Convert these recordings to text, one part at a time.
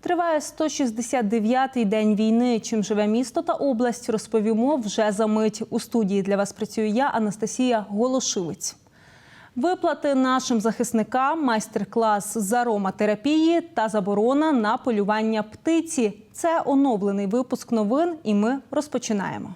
Триває 169-й день війни. Чим живе місто та область, розповімо вже за мить. У студії для вас працюю я, Анастасія Голошивець. Виплати нашим захисникам, майстер-клас з ароматерапії та заборона на полювання птиці. Це оновлений випуск новин, і ми розпочинаємо.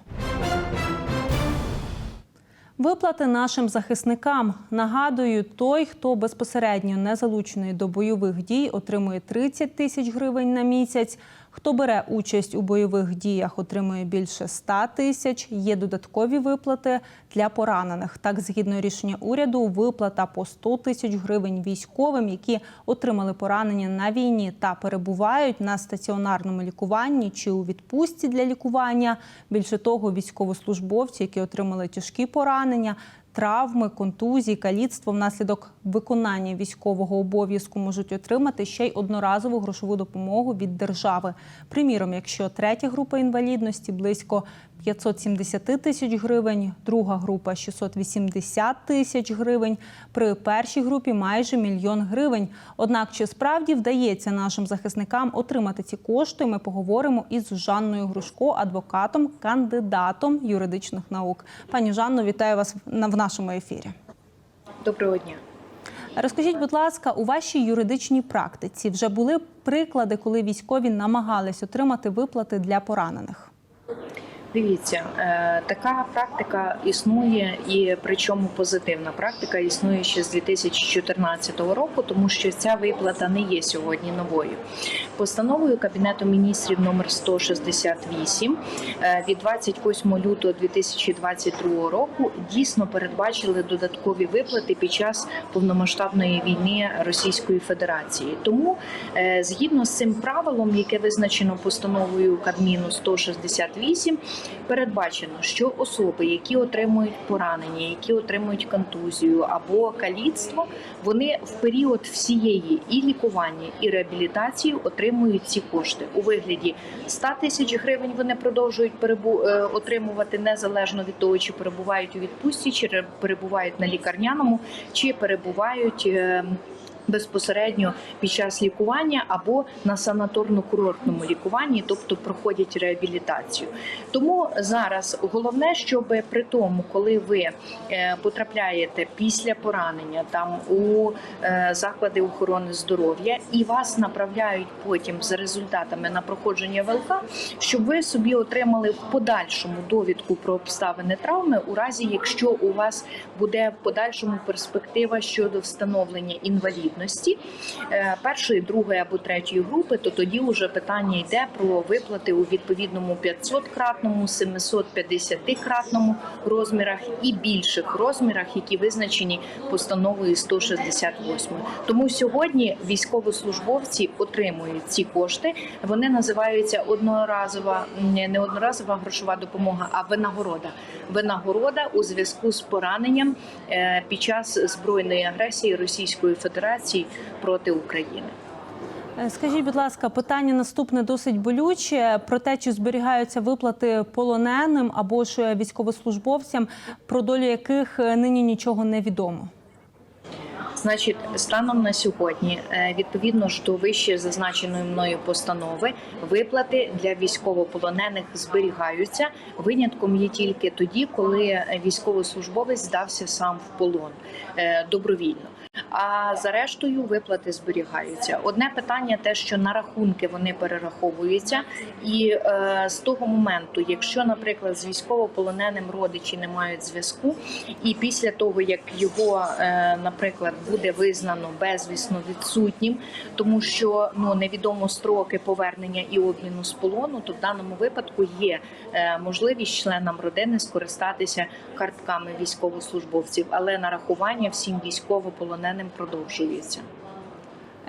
Виплати нашим захисникам. Нагадую, той, хто безпосередньо не залучений до бойових дій, отримує 30 тисяч гривень на місяць. Хто бере участь у бойових діях, отримує більше 100 тисяч. Є додаткові виплати для поранених. Так, згідно рішення уряду, виплата по 100 тисяч гривень військовим, які отримали поранення на війні та перебувають на стаціонарному лікуванні чи у відпустці для лікування. Більше того, військовослужбовці, які отримали тяжкі поранення. Травми, контузії, каліцтво внаслідок виконання військового обов'язку можуть отримати ще й одноразову грошову допомогу від держави. Приміром, якщо третя група інвалідності близько 570 тисяч гривень, друга група 680 тисяч гривень, при першій групі майже мільйон гривень. Однак чи справді вдається нашим захисникам отримати ці кошти? Ми поговоримо із Жанною Грушко, адвокатом, кандидатом юридичних наук. Пані Жанно, вітаю вас в нашому ефірі. Доброго дня. Розкажіть, будь ласка, у вашій юридичній практиці вже були приклади, коли військові намагались отримати виплати для поранених? Дивіться, е, така практика існує, і причому позитивна практика існує ще з 2014 року, тому що ця виплата не є сьогодні новою. Постановою Кабінету міністрів номер 168 е, від 28 лютого 2022 року дійсно передбачили додаткові виплати під час повномасштабної війни Російської Федерації. Тому е, згідно з цим правилом, яке визначено постановою Кабміну 168, передбачено, що особи, які отримують поранення, які отримують контузію або каліцтво, вони в період всієї і лікування, і реабілітації отримують ці кошти у вигляді 100 тисяч гривень. Вони продовжують перебу... е, отримувати незалежно від того, чи перебувають у відпустці, чи ре- перебувають на лікарняному, чи перебувають. Безпосередньо під час лікування або на санаторно-курортному лікуванні, тобто проходять реабілітацію. Тому зараз головне, щоб при тому, коли ви е, потрапляєте після поранення там у е, заклади охорони здоров'я і вас направляють потім за результатами на проходження ВЛК, щоб ви собі отримали в подальшому довідку про обставини травми, у разі якщо у вас буде в подальшому перспектива щодо встановлення інвалідності е, першої, другої або третьої групи, то тоді вже питання йде про виплати у відповідному 500-кратному, 750-кратному розмірах і більших розмірах, які визначені постановою 168. Тому сьогодні військовослужбовці отримують ці кошти. Вони називаються одноразова, не одноразова грошова допомога, а винагорода. Винагорода у зв'язку з пораненням е, під час збройної агресії Російської Федерації проти України. Е, Скажіть, будь ласка, питання наступне досить болюче про те, чи зберігаються виплати полоненим або ж військовослужбовцям, про долю яких е, нині нічого не відомо. Значить, станом на сьогодні, е, відповідно ж до вище зазначеної мною постанови, виплати для військовополонених зберігаються. Винятком є тільки тоді, коли військовослужбовець здався сам в полон е, добровільно. А за рештою виплати зберігаються. Одне питання, те, що на рахунки вони перераховуються, і е, з того моменту, якщо, наприклад, з військовополоненим родичі не мають зв'язку, і після того як його, е, наприклад, буде визнано безвісно відсутнім, тому що ну невідомо строки повернення і обміну з полону, то в даному випадку є е, можливість членам родини скористатися картками військовослужбовців, але нарахування всім військовополоненим продовжується.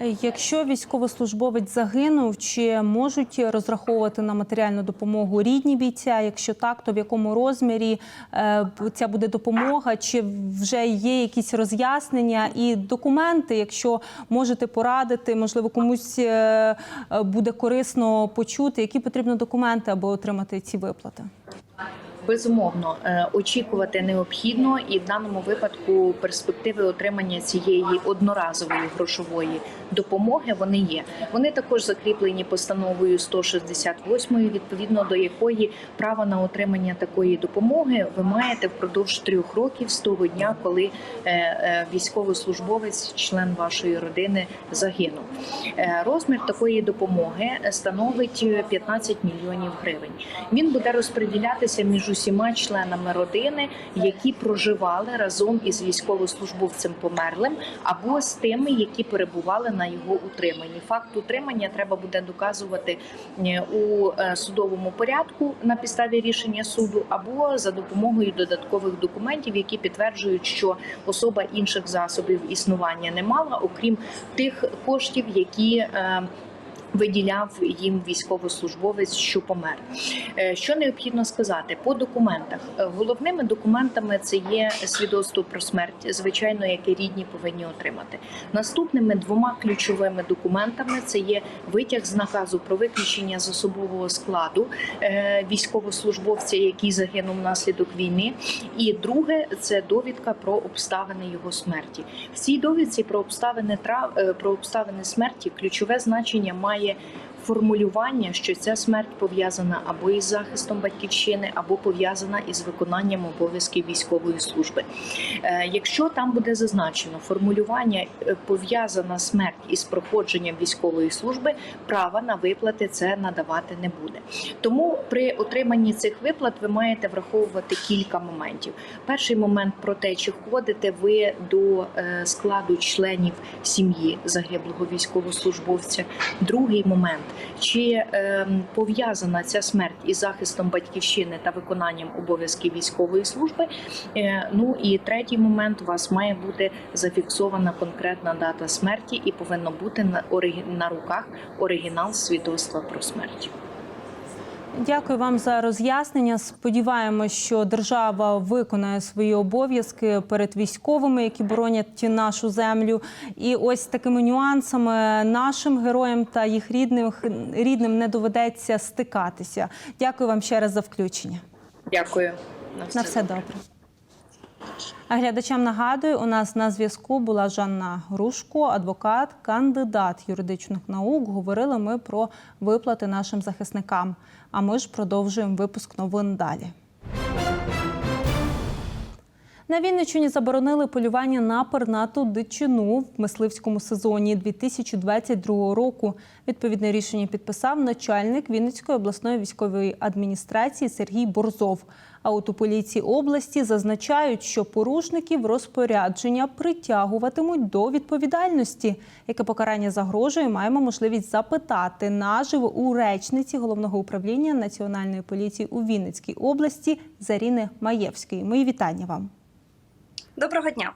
Е, Якщо військовослужбовець загинув, чи можуть розраховувати на матеріальну допомогу рідні бійця? Якщо так, то в якому розмірі е, ця буде допомога? Чи вже є якісь роз'яснення і документи? Якщо можете порадити, можливо, комусь е, буде корисно почути, які потрібні документи, аби отримати ці виплати? Безумовно, е, очікувати необхідно, і в даному випадку перспективи отримання цієї одноразової грошової допомоги вони є. Вони також закріплені постановою 168, відповідно до якої право на отримання такої допомоги ви маєте впродовж трьох років з того дня, коли е, е, військовослужбовець, член вашої родини, загинув. Розмір такої допомоги становить 15 мільйонів гривень. Він буде розподілятися між усіма членами родини, які проживали разом із військовослужбовцем померлим, або з тими, які перебували на його утриманні. Факт утримання треба буде доказувати е, у е, судовому порядку на підставі рішення суду, або за допомогою додаткових документів, які підтверджують, що особа інших засобів існування не мала, окрім тих коштів, які е, Виділяв їм військовослужбовець, що помер. Е, Що необхідно сказати по документах? Е, Головними документами це є свідоцтво про смерть, звичайно, яке рідні повинні отримати. Наступними двома ключовими документами це є витяг з наказу про виключення з особового складу е, військовослужбовця, який загинув внаслідок війни. І друге це довідка про обставини його смерті. В цій довідці про обставини трав про обставини смерті ключове значення має 也 формулювання, що ця смерть пов'язана або із захистом батьківщини, або пов'язана із виконанням обов'язків військової служби. Е, Якщо там буде зазначено формулювання е, пов'язана смерть із проходженням військової служби, права на виплати це надавати не буде. Тому при отриманні цих виплат ви маєте враховувати кілька моментів. Перший момент про те, чи входите ви до е, складу членів сім'ї загиблого військовослужбовця. Другий момент, чи е, пов'язана ця смерть із захистом батьківщини та виконанням обов'язків військової служби. Е, ну і третій момент, у вас має бути зафіксована конкретна дата смерті і повинно бути на руках оригінал свідоцтва про смерть. Дякую вам за роз'яснення. Сподіваємось, що держава виконає свої обов'язки перед військовими, які боронять нашу землю. І ось такими нюансами нашим героям та їх рідним рідним не доведеться стикатися. Дякую вам ще раз за включення. Дякую. На все добре. А глядачам нагадую, у нас на зв'язку була Жанна Грушко, адвокат, кандидат юридичних наук. Говорили ми про виплати нашим захисникам. А ми ж продовжуємо випуск новин далі. На Вінниччині заборонили полювання на пернату дичину в мисливському сезоні 2022 року. Відповідне рішення підписав начальник Вінницької обласної військової адміністрації Сергій Борзов. А от у поліції області зазначають, що порушників розпорядження притягуватимуть до відповідальності. Яке покарання загрожує, маємо можливість запитати наживо у речниці головного управління Національної поліції у Вінницькій області Заріни Маєвської. Мої вітання вам. Доброго дня.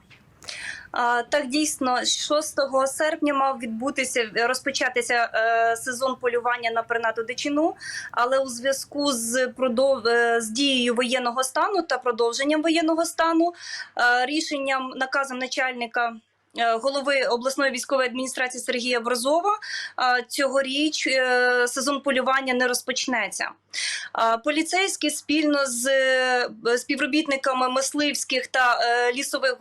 Так, дійсно, 6 серпня мав відбутися розпочатися е, сезон полювання на пернату дичину, але у зв'язку з продов... е, з дією воєнного стану та продовженням воєнного стану е, рішенням наказом начальника. Е, Голови обласної військової адміністрації Сергія Борзова е, цьогоріч е, сезон полювання не розпочнеться. Поліцейські спільно з співробітниками мисливських та лісових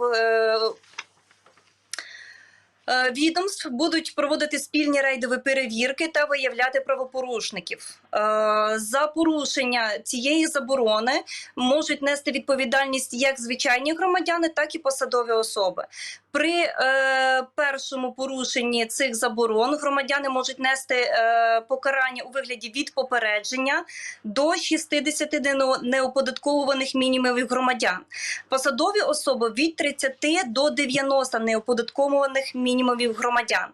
відомств будуть проводити спільні рейдові перевірки та виявляти правопорушників. Е, За порушення цієї заборони можуть нести відповідальність як звичайні громадяни, так і посадові особи. При е, першому порушенні цих заборон громадяни можуть нести е, покарання у вигляді від попередження до 60 неоподатковуваних мінімумів громадян. Посадові особи від 30 до 90 неоподатковуваних мінімумів громадян.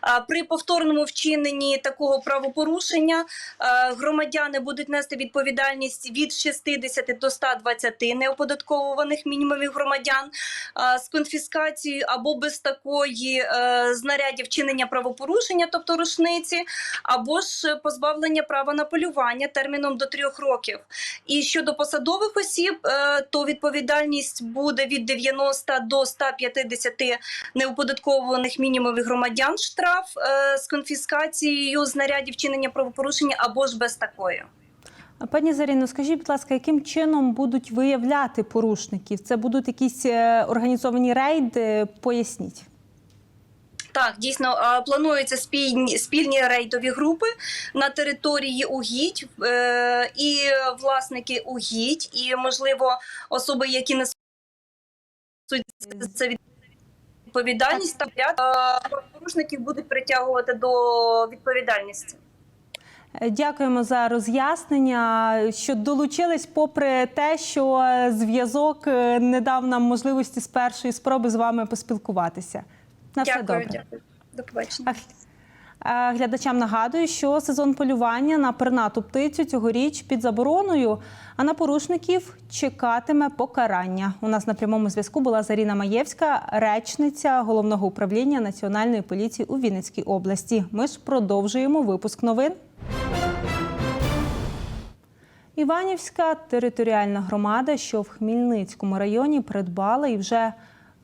А При повторному вчиненні такого правопорушення е, громадяни будуть нести відповідальність від 60 до 120 неоподатковуваних мінімумів громадян з конфіскацією або без такої е, знарядів вчинення правопорушення, тобто рушниці, або ж позбавлення права на полювання терміном до трьох років. І щодо посадових осіб, е, то відповідальність буде від 90 до 150 неоподатковуваних мінімумів громадян штраф е, з конфіскацією знарядів вчинення правопорушення або ж без такої. Пані Заріно, скажіть, будь ласка, яким чином будуть виявляти порушників? Це будуть якісь е, організовані рейди? Поясніть. Так, дійсно плануються спільні спільні рейдові групи на території угідь е, і власники угідь, і можливо особи, які несуть це відповідальність, та е, порушників будуть притягувати до відповідальності. Е, Дякуємо за роз'яснення, що долучились, попри те, що е, зв'язок е, не дав нам можливості з першої спроби з вами поспілкуватися. На все Дякую, добре. дякую. До побачення. Глядачам нагадую, що сезон полювання на пернату птицю цьогоріч під забороною, а на порушників чекатиме покарання. У нас на прямому зв'язку була Заріна Маєвська, речниця головного управління Національної поліції у Вінницькій області. Ми ж продовжуємо випуск новин. Іванівська територіальна громада, що в Хмільницькому районі придбала і вже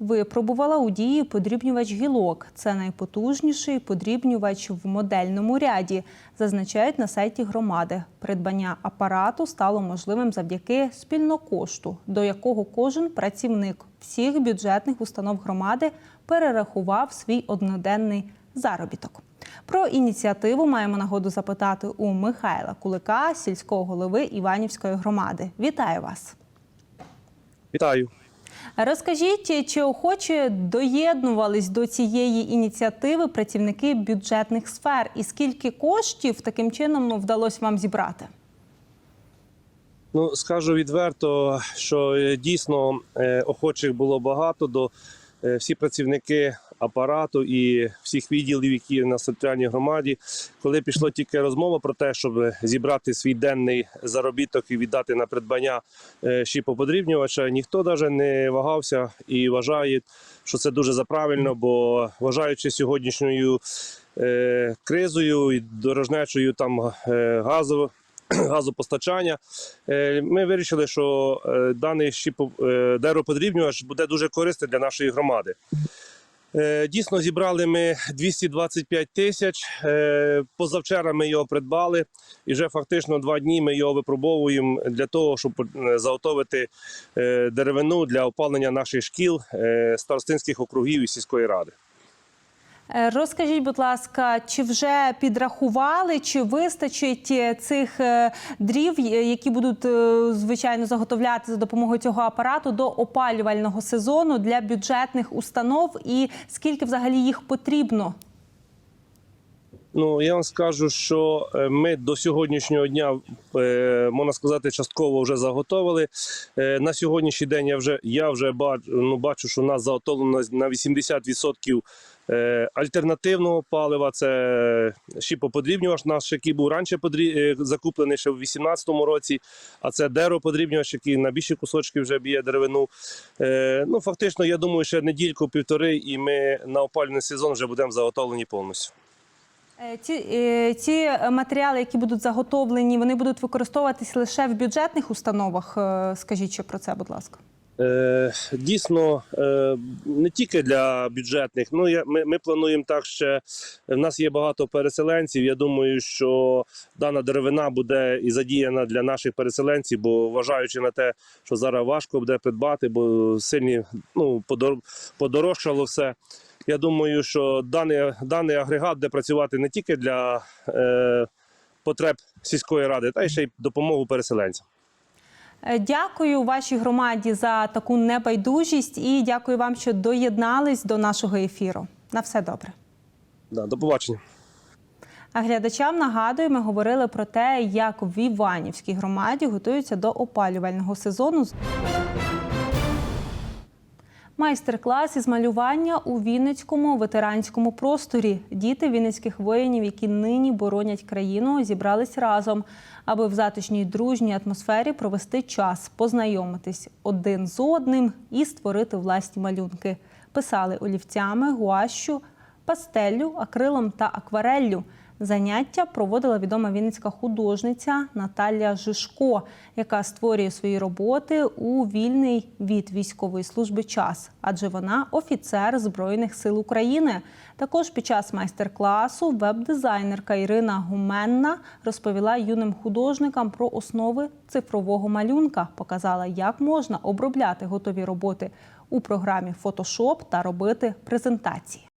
випробувала у дії подрібнювач гілок. Це найпотужніший подрібнювач в модельному ряді, зазначають на сайті громади. Придбання апарату стало можливим завдяки спільнокошту, до якого кожен працівник всіх бюджетних установ громади перерахував свій одноденний заробіток. Про ініціативу маємо нагоду запитати у Михайла Кулика, сільського голови Іванівської громади. Вітаю вас! Вітаю. Розкажіть, чи охоче доєднувались до цієї ініціативи працівники бюджетних сфер, і скільки коштів таким чином вдалося вам зібрати? Ну скажу відверто, що е, дійсно е, охочих було багато. До е, всі працівники апарату і всіх відділів, які на територіальній громаді, коли пішло тільки розмова про те, щоб зібрати свій денний заробіток і віддати на придбання е, щіпоподрібнювача, ніхто навіть не вагався і вважає, що це дуже заправильно, бо вважаючи сьогоднішньою е, кризою і дорожнечою там е, газу. Газопостачання Е, ми вирішили, що е, даний е, деревоподрібнювач буде дуже корисним для нашої громади. Е, Дійсно, зібрали ми 225 тисяч. Е, Позавчора ми його придбали, і вже фактично два дні ми його випробовуємо для того, щоб е, заготовити деревину для опалення наших шкіл, старостинських округів і сільської ради. Е, Розкажіть, будь ласка, чи вже підрахували, чи вистачить е, цих е, дрів, які будуть звичайно заготовляти за допомогою цього апарату до опалювального сезону для бюджетних установ, і скільки взагалі їх потрібно? Ну я вам скажу, що ми до сьогоднішнього дня можна сказати, частково вже заготовили. На сьогоднішній день я вже я вже бачу, ну, бачу, що у нас заготовлено на 80% е, альтернативного палива. Це щіпоподрібнювач наш, який був раніше подрі- е, закуплений ще в 2018 році. А це дероподрібнювач, який на більші кусочки вже б'є деревину. Е, Ну фактично, я думаю, ще недільку-півтори, і ми на опалювальний сезон вже будемо заготовлені повністю. Е, Ці, е, ці матеріали, які будуть заготовлені, вони будуть використовуватись лише в бюджетних установах. Е, Скажіть ще про це, будь ласка. Е, Дійсно, е, не тільки для бюджетних. Ну ми, ми плануємо так ще. В нас є багато переселенців. Я думаю, що дана деревина буде і задіяна для наших переселенців, бо вважаючи на те, що зараз важко буде придбати, бо сильні ну подор- подорожчало все. Я думаю, що даний, даний агрегат буде працювати не тільки для е, потреб сільської ради, та й ще й допомогу переселенцям. Е, Дякую вашій громаді за таку небайдужість і дякую вам, що доєднались до нашого ефіру. На все добре. Да, до побачення. А глядачам нагадую, ми говорили про те, як в Іванівській громаді готуються до опалювального сезону. Майстер-клас із малювання у Вінницькому ветеранському просторі. Діти вінницьких воїнів, які нині боронять країну, зібрались разом, аби в затишній дружній атмосфері провести час, познайомитись один з одним і створити власні малюнки. Писали олівцями, гуашю, пастеллю, акрилом та аквареллю. Заняття проводила відома вінницька художниця Наталія Жишко, яка створює свої роботи у вільний від військової служби час, адже вона офіцер Збройних сил України. Також під час майстер-класу веб-дизайнерка Ірина Гуменна розповіла юним художникам про основи цифрового малюнка, показала, як можна обробляти готові роботи у програмі Photoshop та робити презентації.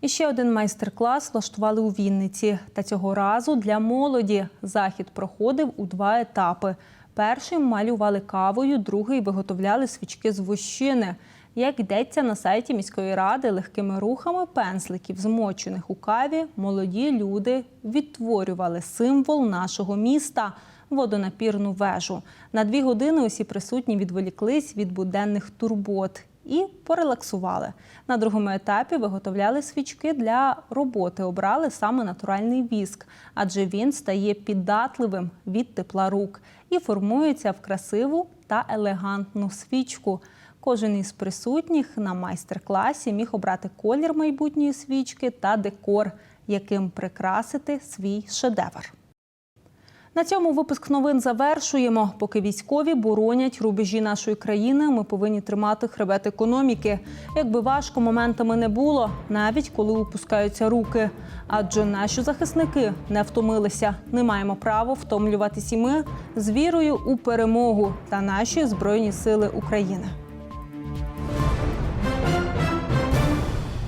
І ще один майстер-клас влаштували у Вінниці. Та цього разу для молоді захід проходив у два етапи. Перший малювали кавою, другий виготовляли свічки з вощини. Як йдеться на сайті міської ради, легкими рухами пензликів, змочених у каві, молоді люди відтворювали символ нашого міста водонапірну вежу. На дві години усі присутні відволіклись від буденних турбот і порелаксували. На другому етапі виготовляли свічки для роботи. Обрали саме натуральний віск, адже він стає піддатливим від тепла рук і формується в красиву та елегантну свічку. Кожен із присутніх на майстер-класі міг обрати колір майбутньої свічки та декор, яким прикрасити свій шедевр. На цьому випуск новин завершуємо. Поки військові боронять рубежі нашої країни, ми повинні тримати хребет економіки. Якби важко моментами не було, навіть коли опускаються руки. Адже наші захисники не втомилися. Не маємо права втомлюватись і ми з вірою у перемогу та наші збройні сили України.